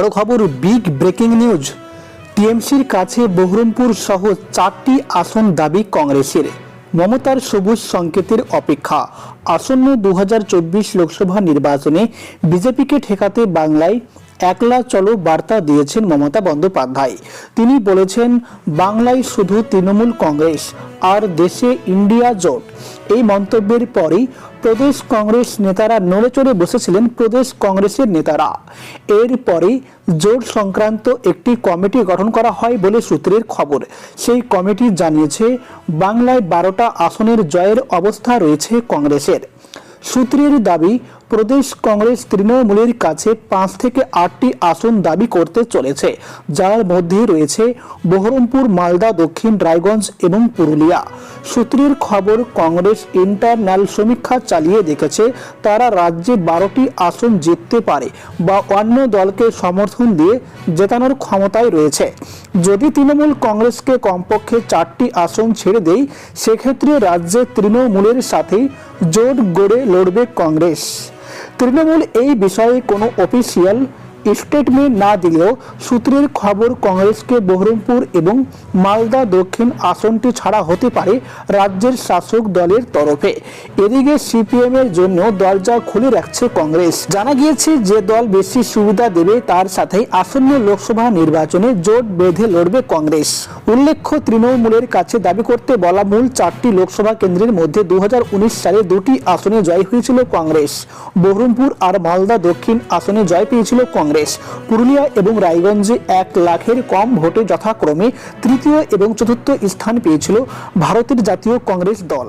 বড় খবর big breaking news টিএমসির কাছে বহরমপুর সহ চারটি আসন দাবি কংগ্রেসের। মমতার সবুজ সংকেতের অপেক্ষা। আসন্ন দু হাজার চব্বিশ লোকসভা নির্বাচনে বিজেপিকে ঠেকাতে বাংলায় একলা চলো বার্তা দিয়েছেন মমতা বন্দ্যোপাধ্যায়। তিনি বলেছেন, বাংলায় শুধু তৃণমূল কংগ্রেস আর দেশে ইন্ডিয়া জোট। এই মন্তব্যের পরেই প্রদেশ কংগ্রেস নেতারা নড়ে চড়ে বসেছিলেন প্রদেশ কংগ্রেসের নেতারা। এরপরেই জোট সংক্রান্ত একটি কমিটি গঠন করা হয় বলে সূত্রের খবর। সেই কমিটি জানিয়েছে, বাংলায় বারোটা আসনের জয়ের অবস্থা রয়েছে কংগ্রেসের। সূত্রের দাবি প্রদেশ কংগ্রেস তৃণমূলের কাছে পাঁচ থেকে আটটি আসন দাবি করতে চলেছে, যার মধ্যে রয়েছে বহরমপুর, মালদা, দক্ষিণ রায়গঞ্জ এবং পুরুলিয়া। সূত্রের খবর, কংগ্রেস ইন্টারনাল সমীক্ষা চালিয়ে দেখেছে, তারা রাজ্যে বারোটি আসন জিততে পারে বা অন্য দলকে সমর্থন দিয়ে জেতানোর ক্ষমতায় রয়েছে। যদি তৃণমূল কংগ্রেসকে কমপক্ষে চারটি আসন ছেড়ে দেয়, সেক্ষেত্রে রাজ্যে তৃণমূলের সাথেই জোট গড়ে লড়বে কংগ্রেস। তৃণমূল এই বিষয়ে কোনো অফিসিয়াল স্টেটমেন্ট না দিলেও সূত্রের খবর কংগ্রেসকে বহরমপুর এবং মালদা দক্ষিণ আসনটি ছাড়া হতে পারে রাজ্যের শাসক দলের তরফে। এদিকে সিপিএম এর জন্য দরজা খুলে রাখছে কংগ্রেস। জানা গিয়েছে যে দল বেশি সুবিধা দেবে তার সাথে আসন্ন লোকসভা নির্বাচনে জোট বেঁধে লড়বে কংগ্রেস। উল্লেখ্য তৃণমূলের কাছে দাবি করতে বলা মূল চারটি লোকসভা কেন্দ্রের মধ্যে দু হাজার উনিশ সালে দুটি আসনে জয় হয়েছিল কংগ্রেস। বহরমপুর আর মালদা দক্ষিণ আসনে জয় পেয়েছিল কংগ্রেস। পুরুলিয়া এবং রায়গঞ্জে এক লাখের কম ভোটে যথাক্রমে তৃতীয় এবং চতুর্থ স্থান পেয়েছিল ভারতের জাতীয় কংগ্রেস দল।